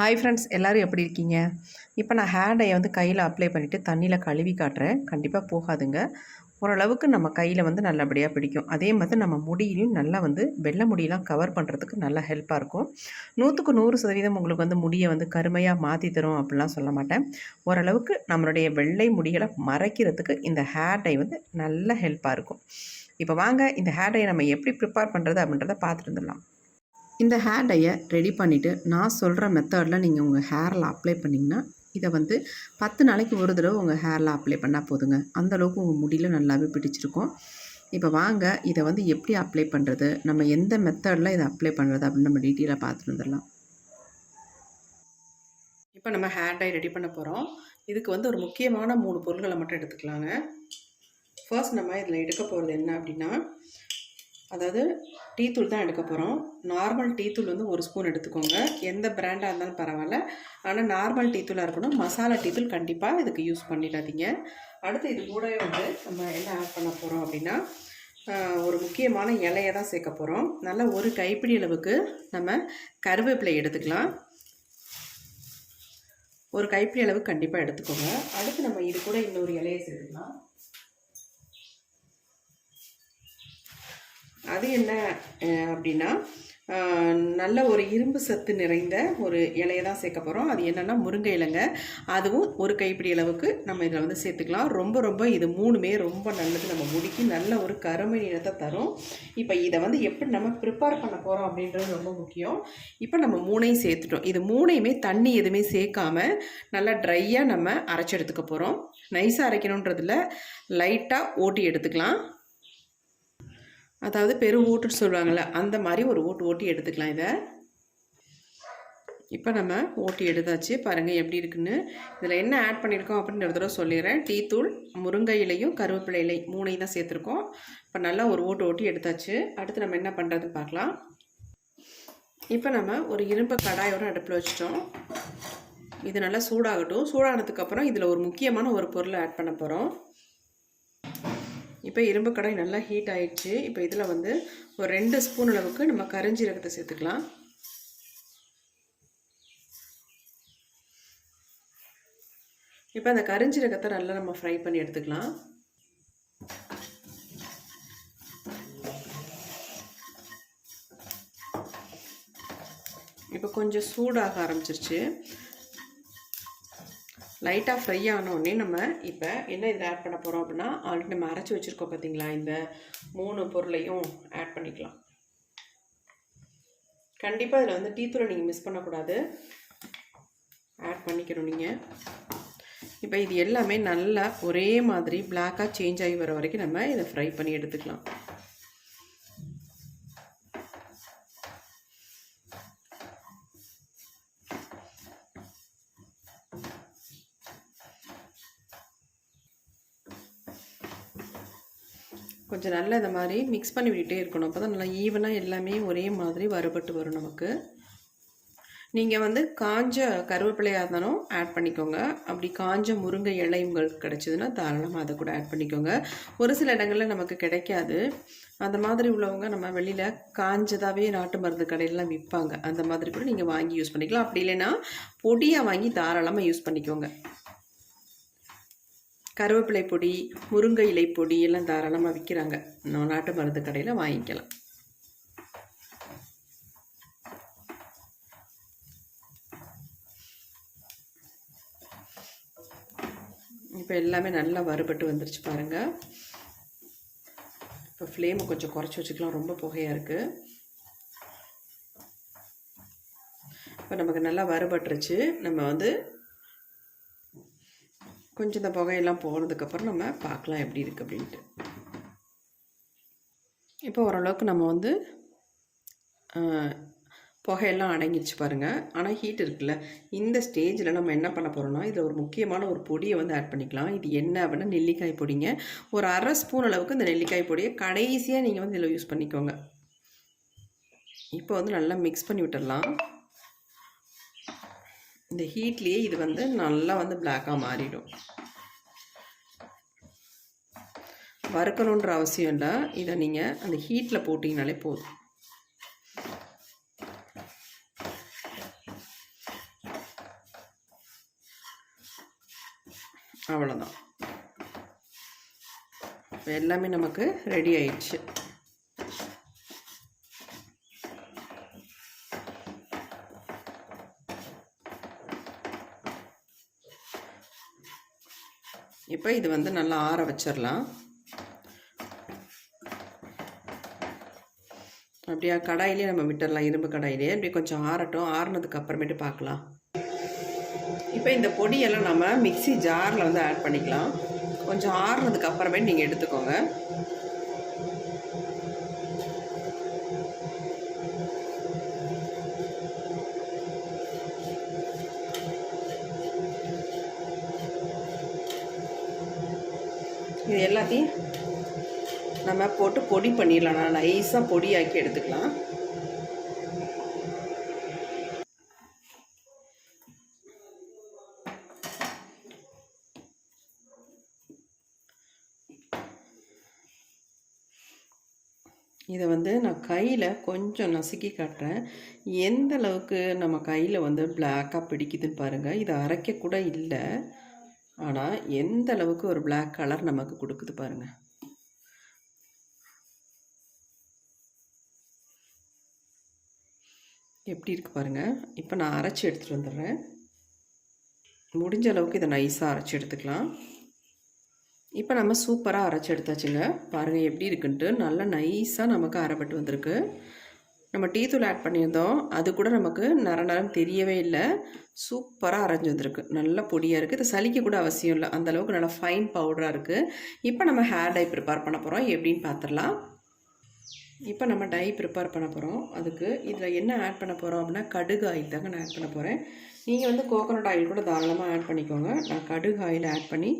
Hi friends எல்லோரும் எப்படி இருக்கீங்க? இப்போ நான் ஹேர் டையை வந்து கையில் அப்ளை பண்ணிவிட்டு தண்ணியில் கழுவி காட்டுறேன். கண்டிப்பாக போகாதுங்க. ஓரளவுக்கு நம்ம கையில் வந்து நல்லபடியாக பிடிக்கும். அதே மாதிரி நம்ம முடியிலையும் நல்லா வந்து வெள்ளை முடியெலாம் கவர் பண்ணுறதுக்கு நல்லா ஹெல்ப்பாக இருக்கும். நூற்றுக்கு நூறு சதவீதம் உங்களுக்கு வந்து முடியை வந்து கருமையாக மாற்றி தரும் அப்படிலாம் சொல்ல மாட்டேன். ஓரளவுக்கு நம்மளுடைய வெள்ளை முடிகளை மறைக்கிறதுக்கு இந்த ஹேர் டை வந்து நல்ல ஹெல்ப்பாக இருக்கும். இப்போ வாங்க இந்த ஹேர் டையை நம்ம எப்படி ப்ரிப்பேர் பண்ணுறது அப்படின்றத பார்த்துட்டு வந்துடலாம். இந்த ஹேர் டையை ரெடி பண்ணிவிட்டு நான் சொல்கிற மெத்தடில் நீங்கள் உங்கள் ஹேரில் அப்ளை பண்ணிங்கன்னா இதை வந்து பத்து நாளைக்கு ஒரு தடவை உங்கள் ஹேரில் அப்ளை பண்ணால் போதுங்க. அந்தளவுக்கு உங்கள் முடியில் நல்லாவே பிடிச்சிருக்கும். இப்போ வாங்க இதை வந்து எப்படி அப்ளை பண்ணுறது நம்ம எந்த மெத்தடில் இதை அப்ளை பண்ணுறது அப்படின்னு நம்ம டீட்டெயிலாக பார்த்துட்டு வந்துடலாம். இப்போ நம்ம ஹேர் டை ரெடி பண்ண போகிறோம் இதுக்கு வந்து ஒரு முக்கியமான மூணு பொருள்களை மட்டும் எடுத்துக்கலாங்க. ஃபர்ஸ்ட் நம்ம இதில் எடுக்க போகிறது என்ன அப்படின்னா அதாவது டீ தூள் தான் எடுக்க போகிறோம் நார்மல் டீ தூள் வந்து ஒரு ஸ்பூன் எடுத்துக்கோங்க. எந்த பிராண்டாக இருந்தாலும் பரவாயில்ல. ஆனால் நார்மல் டீ தூளாக இருக்கணும். மசாலா டீ தூள் கண்டிப்பாக இதுக்கு யூஸ் பண்ணிடாதீங்க. அடுத்து இது கூடவே வந்து நம்ம என்ன ஆட் பண்ண போகிறோம் அப்படின்னா ஒரு முக்கியமான இலையை தான் சேர்க்க போகிறோம் நல்லா ஒரு கைப்பிடி அளவுக்கு நம்ம கருவேப்பிலை எடுத்துக்கலாம். ஒரு கைப்பிடி அளவுக்கு கண்டிப்பாக எடுத்துக்கோங்க. அடுத்து நம்ம இது கூட இன்னொரு இலையை சேர்த்துக்கலாம். அது என்ன அப்படின்னா நல்ல ஒரு இரும்பு சத்து நிறைந்த ஒரு இலையை தான் சேர்க்க போகிறோம் அது என்னென்னா முருங்கை இலைங்க. அதுவும் ஒரு கைப்பிடி அளவுக்கு நம்ம இதில் வந்து சேர்த்துக்கலாம். ரொம்ப ரொம்ப இது மூணுமே ரொம்ப நல்லது. நம்ம முடிக்கி நல்ல ஒரு கருமை நிறத்தை தரும். இப்போ இதை வந்து எப்படி நம்ம ப்ரிப்பேர் பண்ண போகிறோம் அப்படின்றது ரொம்ப முக்கியம். இப்போ நம்ம மூணையும் சேர்த்துட்டோம். இது மூணையுமே தண்ணி எதுவுமே சேர்க்காம நல்லா ட்ரையாக நம்ம அரைச்சி எடுத்துக்க போகிறோம் நைஸாக அரைக்கணுன்றதில் லைட்டாக ஓட்டி எடுத்துக்கலாம். அதாவது பெரு ஊட்டுன்னு சொல்லுவாங்கள்ல அந்த மாதிரி ஒரு ஓட்டு ஓட்டி எடுத்துக்கலாம் இதை. இப்போ நம்ம ஓட்டி எடுத்தாச்சு. பாருங்கள் எப்படி இருக்குன்னு. இதில் என்ன ஆட் பண்ணியிருக்கோம் அப்படின்னு ஒரு தடவை சொல்லிடுறேன். டீத்தூள் முருங்கை இலையும் கருவேப்பிலை இலை மூணையும் தான் சேர்த்துருக்கோம். இப்போ நல்லா ஒரு ஓட்டு ஓட்டி எடுத்தாச்சு. அடுத்து நம்ம என்ன பண்ணுறதுன்னு பார்க்கலாம். இப்போ நம்ம ஒரு இரும்பு கடாயோட அடுப்பில் வச்சிட்டோம். இது நல்லா சூடாகட்டும். சூடானதுக்கப்புறம் இதில் ஒரு முக்கியமான ஒரு பொருளை ஆட் பண்ண போகிறோம் இப்போ இரும்பு கடாய் நல்லா ஹீட் ஆகிடுச்சு இப்போ இதில் வந்து ஒரு ரெண்டு ஸ்பூன் அளவுக்கு நம்ம கரிஞ்சீரகத்தை சேர்த்துக்கலாம். இப்போ அந்த கரிஞ்சீரகத்தை நல்லா நம்ம ஃப்ரை பண்ணி எடுத்துக்கலாம். இப்போ கொஞ்சம் சூடாக ஆரம்பிச்சிருச்சு. லைட்டாக ஃப்ரை ஆனோடனே நம்ம இப்போ என்ன இதில் ஆட் பண்ண போகிறோம் அப்படின்னா ஆல்ரெடி நம்ம அரைச்சி வச்சுருக்கோம் பார்த்தீங்களா இந்த மூணு பொருளையும் ஆட் பண்ணிக்கலாம். கண்டிப்பாக இதில் வந்து டீத்தூளை நீங்கள் மிஸ் பண்ணக்கூடாது. ஆட் பண்ணிக்கணும் நீங்கள் இப்போ இது எல்லாமே நல்லா ஒரே மாதிரி பிளாக்காக சேஞ்ச் ஆகி வர வரைக்கும் நம்ம இதை ஃப்ரை பண்ணி எடுத்துக்கலாம். கொஞ்சம் நல்லா இந்த மாதிரி மிக்ஸ் பண்ணி விட்டுட்டே இருக்கணும். அப்போ தான் நல்லா ஈவனாக எல்லாமே ஒரே மாதிரி வறுபட்டு வரும் நமக்கு. நீங்கள் வந்து காஞ்ச கருவேப்பிலையாக இருந்தாலும் ஆட் பண்ணிக்கோங்க. அப்படி காஞ்ச முருங்கை இலை உங்களுக்கு கிடச்சிதுன்னா தாராளமாக அதை கூட ஆட் பண்ணிக்கோங்க. ஒரு சில இடங்களில் நமக்கு கிடைக்காது. அந்த மாதிரி உள்ளவங்க நம்ம வெளியில் காஞ்சதாகவே நாட்டு மருந்து கடையிலலாம் விற்பாங்க. அந்த மாதிரி கூட நீங்கள் வாங்கி யூஸ் பண்ணிக்கலாம். அப்படி இல்லைன்னா பொடியாக வாங்கி தாராளமாக யூஸ் பண்ணிக்கோங்க. கருவேப்பிலை பொடி முருங்கை இலை பொடி எல்லாம் தாராளமாக விற்கிறாங்க நம்ம நாட்டு மருந்து கடையில் வாங்கிக்கலாம். இப்போ எல்லாமே நல்லா வறுபட்டு வந்துருச்சு பாருங்கள் இப்போ ஃப்ளேமை கொஞ்சம் குறைச்சி வச்சுக்கலாம். ரொம்ப புகையாக இருக்குது இப்போ நமக்கு நல்லா வறுபட்டுருச்சு. நம்ம வந்து கொஞ்சம் இந்த புகையெல்லாம் போனதுக்கப்புறம் நம்ம பார்க்கலாம் எப்படி இருக்குது அப்படின்ட்டு. இப்போ ஓரளவுக்கு நம்ம வந்து புகையெல்லாம் அடங்கிடுச்சு பாருங்கள் ஆனால் ஹீட் இருக்குல்ல. இந்த ஸ்டேஜில் நம்ம என்ன பண்ண போகிறோம்னா இதில் ஒரு முக்கியமான ஒரு பொடியை வந்து ஆட் பண்ணிக்கலாம். இது என்ன அப்படின்னா நெல்லிக்காய் பொடிங்க. ஒரு அரை ஸ்பூன் அளவுக்கு இந்த நெல்லிக்காய் பொடியை கடைசியாக நீங்கள் வந்து இதில் யூஸ் பண்ணிக்கோங்க. இப்போ வந்து நல்லா மிக்ஸ் பண்ணி விட்டுடலாம். இந்த ஹீட்லேயே இது வந்து நல்லா வந்து பிளாக்காக மாறிடும். வறுக்கணுன்ற அவசியம் இல்லை. இதை நீங்கள் அந்த ஹீட்டில் போட்டிங்கனாலே போதும். அவ்வளோதான் எல்லாமே நமக்கு ரெடி ஆயிடுச்சு. இப்போ இது வந்து நல்லா ஆற வச்சிடலாம் அப்படியே கடாயிலே நம்ம விட்டுடலாம் இரும்பு கடாயிலே. அப்படியே கொஞ்சம் ஆறட்டும். ஆறுனதுக்கு அப்புறமேட்டு பார்க்கலாம். இப்போ இந்த பொடியெல்லாம் நம்ம மிக்ஸி ஜாரில் வந்து ஆட் பண்ணிக்கலாம். கொஞ்சம் ஆறுனதுக்கு அப்புறமேட்டு நீங்கள் எடுத்துக்கோங்க. எல்லாத்தையும் நம்ம போட்டு பொடி பண்ணிடலாம். நான் நைஸாக பொடியாக்கி எடுத்துக்கலாம். இதை வந்து நான் கையில் கொஞ்சம் நசுக்கி காட்டுறேன். எந்த அளவுக்கு நம்ம கையில் வந்து பிளாக்காக பிடிக்குதுன்னு பாருங்கள் இதை அரைக்க கூட இல்லை. ஆனால் எந்த அளவுக்கு ஒரு பிளாக் கலர் நமக்கு கொடுக்குது பாருங்கள் எப்படி இருக்குது பாருங்கள் இப்போ நான் அரைச்சி எடுத்துகிட்டு வந்துடுறேன். முடிஞ்ச அளவுக்கு இதை நைஸாக அரைச்சி எடுத்துக்கலாம். இப்போ நம்ம சூப்பராக அரைச்சி எடுத்தாச்சுங்க. பாருங்கள் எப்படி இருக்குன்ட்டு. நல்லா நைஸாக நமக்கு அரைப்பட்டு வந்திருக்கு. நம்ம டீ தூள் ஆட் பண்ணியிருந்தோம். அது கூட நமக்கு நர நரம் தெரியவே இல்லை. சூப்பராக அரைஞ்சி வந்திருக்கு. நல்ல பொடியாக இருக்குது இது சளிக்க கூட அவசியம் இல்லை. அந்தளவுக்கு நல்லா ஃபைன் பவுடராக இருக்குது இப்போ நம்ம ஹேர் டை ப்ரிப்பேர் பண்ண போகிறோம் எப்படின்னு பார்த்துடலாம் இப்போ நம்ம டை ப்ரிப்பேர் பண்ண போகிறோம் அதுக்கு இதில் என்ன ஆட் பண்ண போகிறோம் அப்படின்னா கடுகு ஆயில் தாங்க நான் ஆட் பண்ண போகிறேன் நீங்கள் வந்து கோகோனட் ஆயில் கூட தாராளமாக ஆட் பண்ணிக்கோங்க. நான் கடுகு ஆயில் ஆட் பண்ணி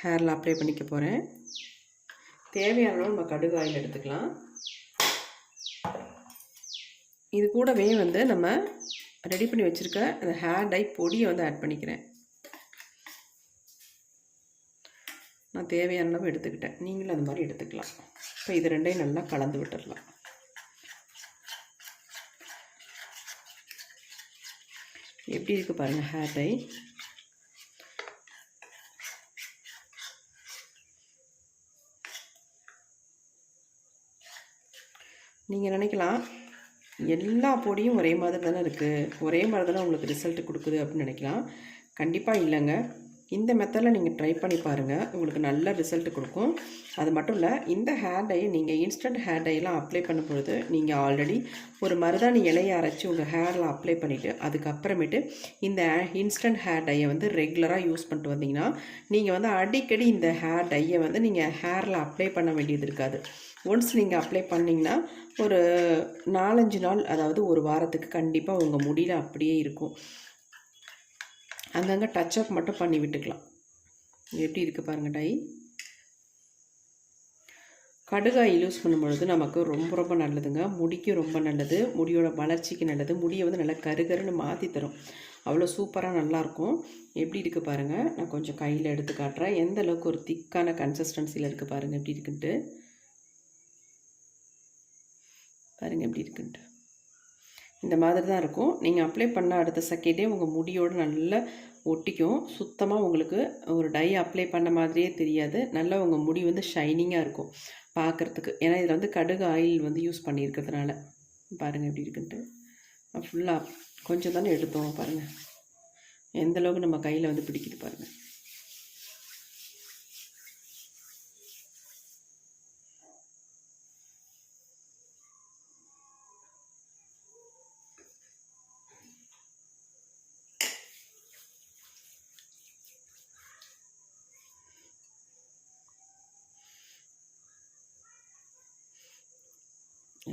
ஹேரில் அப்ளை பண்ணிக்க போகிறேன் தேவையான நம்ம கடுகு ஆயில் எடுத்துக்கலாம். இது கூடவே வந்து நம்ம ரெடி பண்ணி வச்சுருக்க அந்த ஹேர் டை பொடியை வந்து ஆட் பண்ணிக்கிறேன். நான் தேவையான அளவு எடுத்துக்கிட்டேன். நீங்களும் அந்த மாதிரி எடுத்துக்கலாம். இப்போ இது ரெண்டையும் நல்லா கலந்து விட்டுடலாம் எப்படி இருக்குது பாருங்கள் ஹேர் டை நீங்கள் நினைக்கலாம். எல்லா பொடியும் ஒரே மாதிரி தானே இருக்குது ஒரே மாதிரி தானே உங்களுக்கு ரிசல்ட் கொடுக்குது அப்படின்னு நினைக்கலாம். கண்டிப்பாக இல்லைங்க. இந்த மெத்தடில் நீங்கள் ட்ரை பண்ணி பாருங்கள் உங்களுக்கு நல்ல ரிசல்ட் கொடுக்கும். அது மட்டும் இல்லை இந்த ஹேர் டையை நீங்கள் இன்ஸ்டன்ட் ஹேர் டையெல்லாம் அப்ளை பண்ணும் பொழுது நீங்கள் ஆல்ரெடி ஒரு மருதாணி இலையை அரைச்சி உங்கள் ஹேரில் அப்ளை பண்ணிவிட்டு அதுக்கப்புறமேட்டு இந்த இன்ஸ்டன்ட் ஹேர் டையை வந்து ரெகுலராக யூஸ் பண்ணிட்டு வந்தீங்கன்னா நீங்கள் வந்து அடிக்கடி இந்த ஹேர் டையை வந்து நீங்கள் ஹேரில் அப்ளை பண்ண வேண்டியது இருக்காது. ஒன்ஸ் நீங்கள் அப்ளை பண்ணிங்கன்னா ஒரு நாலஞ்சு நாள் அதாவது ஒரு வாரத்துக்கு கண்டிப்பாக உங்கள் முடியில் அப்படியே இருக்கும். அங்கங்கே டச்சப் மட்டும் பண்ணி விட்டுக்கலாம். எப்படி இருக்குது பாருங்கள் டை. கடுகாய் யூஸ் பண்ணும்பொழுது நமக்கு ரொம்ப ரொம்ப நல்லதுங்க. முடிக்கு ரொம்ப நல்லது. முடியோட வளர்ச்சிக்கு நல்லது. முடியை வந்து நல்லா கருகருன்னு மாற்றி தரும். அவ்வளோ சூப்பராக நல்லாயிருக்கும். எப்படி இருக்குது பாருங்கள் நான் கொஞ்சம் கையில் எடுத்து காட்டுறேன். எந்த அளவுக்கு ஒரு திக்கான கன்சிஸ்டன்சியில் இருக்குது பாருங்கள் எப்படி இருக்குன்ட்டு. பாருங்கள் எப்படி இருக்குன்ட்டு. இந்த மாதிரி தான் இருக்கும். நீங்கள் அப்ளை பண்ண அடுத்த செகண்டே உங்கள் முடியோடு நல்லா ஒட்டிக்கும். சுத்தமாக உங்களுக்கு ஒரு டை அப்ளை பண்ண மாதிரியே தெரியாது. நல்லா உங்கள் முடி வந்து ஷைனிங்காக இருக்கும் பார்க்குறதுக்கு ஏன்னா இதில் வந்து கடுகு ஆயில் வந்து யூஸ் பண்ணியிருக்கிறதுனால. பாருங்கள் எப்படி இருக்குன்ட்டு. ஃபுல்லாக கொஞ்சம் தானே எடுத்தோம் பாருங்கள் எந்தளவுக்கு நம்ம கையில் வந்து பிடிக்குது பாருங்கள்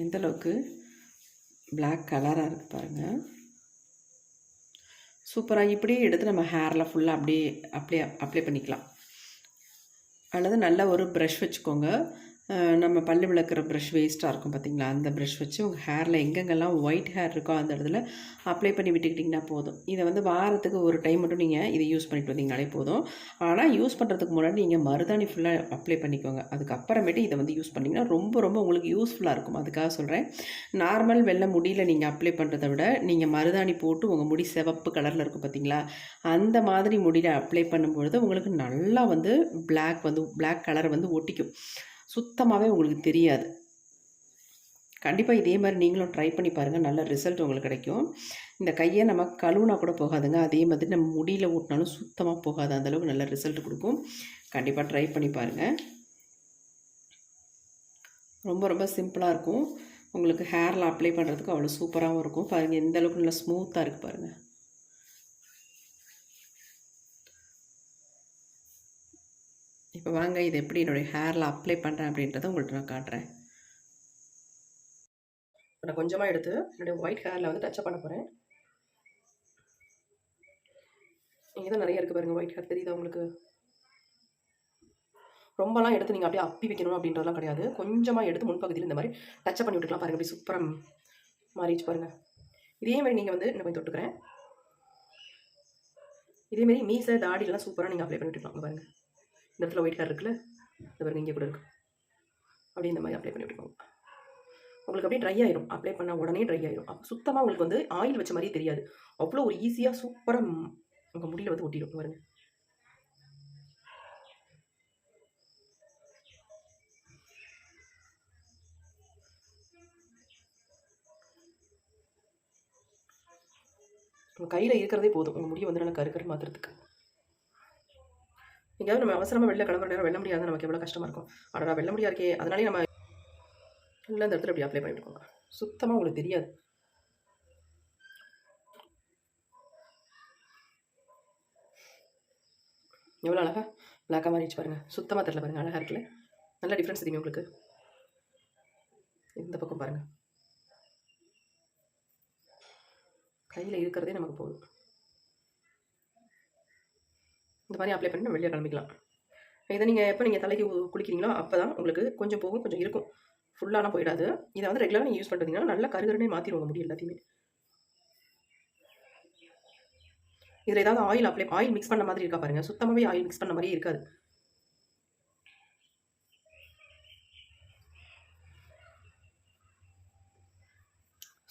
எந்த அளவுக்கு பிளாக் கலராக இருக்குது பாருங்கள் சூப்பராக இப்படியே எடுத்து நம்ம ஹேரில் ஃபுல்லாக அப்படியே அப்ளை அப்ளை பண்ணிக்கலாம். அல்லது நல்ல ஒரு ப்ரஷ் வச்சுக்கோங்க. நம்ம பல்லு விளக்குற ப்ரஷ் வேஸ்ட்டாக இருக்கும் பார்த்தீங்களா அந்த ப்ரஷ் வச்சு உங்கள் ஹேரில் எங்கெங்கெல்லாம் ஒயிட் ஹேர் இருக்கோ அந்த இடத்துல அப்ளை பண்ணி விட்டுக்கிட்டிங்கன்னா போதும். இதை வந்து வாரத்துக்கு ஒரு டைம் மட்டும் நீங்கள் இதை யூஸ் பண்ணிட்டு வந்தீங்கனாலே போதும். ஆனால் யூஸ் பண்ணுறதுக்கு முன்னாடி நீங்கள் மருதாணி ஃபுல்லாக அப்ளை பண்ணிக்கோங்க. அதுக்கப்புறமேட்டு இதை வந்து யூஸ் பண்ணிங்கன்னா ரொம்ப ரொம்ப உங்களுக்கு யூஸ்ஃபுல்லாக இருக்கும். அதுக்காக சொல்கிறேன் நார்மல் வெள்ளை முடியில் நீங்கள் அப்ளை பண்ணுறதை விட நீங்கள் மருதாணி போட்டு உங்கள் முடி சிவப்பு கலரில் இருக்கும் பார்த்தீங்களா அந்த மாதிரி முடியில் அப்ளை பண்ணும்பொழுது உங்களுக்கு நல்லா வந்து பிளாக் வந்து பிளாக் கலர் வந்து ஒட்டிக்கும். சுத்தமாகவே உங்களுக்கு தெரியாது. கண்டிப்பாக இதே மாதிரி நீங்களும் ட்ரை பண்ணி பாருங்கள் நல்ல ரிசல்ட் உங்களுக்கு கிடைக்கும். இந்த கையை நம்ம கழுவுனா கூட போகாதுங்க. அதே மாதிரி நம்ம முடியில் ஊட்டினாலும் சுத்தமாக போகாது. அந்த அளவுக்கு நல்ல ரிசல்ட் கொடுக்கும். கண்டிப்பாக ட்ரை பண்ணி பாருங்கள் ரொம்ப ரொம்ப சிம்பிளாக இருக்கும். உங்களுக்கு ஹேரில் அப்ளை பண்ணுறதுக்கு அவ்வளோ சூப்பராகவும் இருக்கும். பாருங்கள் எந்த அளவுக்கு நல்லா ஸ்மூத்தாக இருக்குது பாருங்கள் இப்போ வாங்க இது எப்படி என்னுடைய ஹேரில் அப்ளை பண்ணுறேன் அப்படின்றத உங்கள்கிட்ட நான் காட்டுறேன். நான் கொஞ்சமாக எடுத்து என்னுடைய ஒயிட் ஹேரில் வந்து டச்சப் பண்ண போகிறேன் இங்கே தான் நிறைய இருக்குது பாருங்கள் ஒயிட் ஹேர் தெரியுதா உங்களுக்கு? ரொம்பலாம் எடுத்து நீங்கள் அப்படியே அப்பி வைக்கணும் அப்படின்றதெல்லாம் கிடையாது. கொஞ்சமாக எடுத்து முன்பகுதியில் இந்த மாதிரி டச்சப் பண்ணி விட்டுக்கலாம் பாருங்கள் அப்படி சூப்பராக மாறிச்சு பாருங்கள் இதே மாதிரி நீங்கள் வந்து இன்னும் கொஞ்சம் தொட்டுக்கிறேன்? இதேமாரி மீசை தாடிலாம் சூப்பராக நீங்கள் அப்ளை பண்ணி விட்டுக்கலாம் பாருங்கள் இந்த இடத்துல ஒயிட் ஹேர் இருக்குல்ல இந்த பாருங்க இங்கே கூட இருக்கு. அப்படியே இந்த மாதிரி அப்ளை பண்ணி விட்டுக்கோங்க. உங்களுக்கு அப்படியே ட்ரை ஆயிரும். அப்ளை பண்ண உடனே ட்ரை ஆயிரும். அப்போ சுத்தமாக உங்களுக்கு வந்து ஆயில் வச்ச மாதிரியே தெரியாது. அவ்வளோ ஒரு ஈஸியாக சூப்பராக உங்கள் முடியில் வந்து ஒட்டிடும். பாருங்க. உங்கள் கையில் இருக்கிறதே போதும். உங்கள் முடியை வந்து நல்லா கருக்கரு மாற்றுறதுக்கு எங்கேயாவது நம்ம அவசரமாக வெளில கிளம்புற நேரம் வெள்ள முடியாது நமக்கு எவ்வளோ கஷ்டமாக இருக்கும். ஆனால் வெள்ள முடியா இருக்கே அதனாலே நம்ம இல்லை இந்த இடத்துல இப்படி அப்ளை பண்ணிட்டுக்கோங்க சுத்தமாக உங்களுக்கு தெரியாது. எவ்வளோ அழகா பிளாக்காக மாறிடுச்சு பாருங்கள் சுத்தமாக தெரியல பாருங்கள் அழகாக இருக்குல்ல. நல்ல டிஃப்ரென்ஸ் தெரியுமே உங்களுக்கு? இந்த பக்கம் பாருங்கள் கையில் இருக்கிறதே நமக்கு போதும். இந்த மாதிரி அப்ளை பண்ணி வெளியே கிளம்பிக்கலாம். இதை நீங்கள் எப்போ நீங்கள் தலைக்கு குளிக்கிறீங்களோ அப்போ தான் உங்களுக்கு கொஞ்சம் போகும் கொஞ்சம் இருக்கும். ஃபுல்லாலாம் போயிடாது. இதை வந்து ரெகுலராக நீங்கள் யூஸ் பண்ணுறீங்கன்னா நல்லா கருகருனே மாற்றிடுவாங்க முடியும் எல்லாத்தையுமே. இதில் ஏதாவது ஆயில் அப்ளை ஆயில் மிக்ஸ் பண்ண மாதிரி இருக்கா பாருங்கள் சுத்தமாகவே ஆயில் மிக்ஸ் பண்ண மாதிரியே இருக்காது.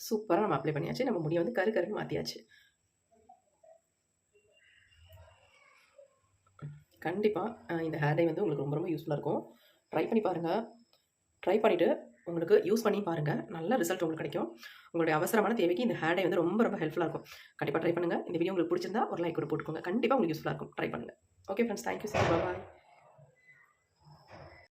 சூப்பராக நம்ம அப்ளை பண்ணியாச்சு. நம்ம முடியை வந்து கரு கருன்னு மாற்றியாச்சு கண்டிப்பாக இந்த ஹேர் டை வந்து உங்களுக்கு ரொம்ப ரொம்ப யூஸ்ஃபுல்லாக இருக்கும். ட்ரை பண்ணி பாருங்கள் ட்ரை பண்ணிவிட்டு உங்களுக்கு யூஸ் பண்ணி பாருங்கள் நல்ல ரிசல்ட் உங்களுக்கு கிடைக்கும். உங்களுடைய அவசரமான தேவைக்கு இந்த ஹேர் டை வந்து ரொம்ப ரொம்ப ஹெல்ப்ஃபுல்லாக இருக்கும். கண்டிப்பாக ட்ரை பண்ணுங்கள் இந்த வீடியோ உங்களுக்கு பிடிச்சிருந்தா ஒரு லைக் கூட போட்டுக்கோங்க. கண்டிப்பாக உங்களுக்கு யூஸ்ஃபுல்லாக இருக்கும். ட்ரை பண்ணுங்கள் okay friends thank you sir bye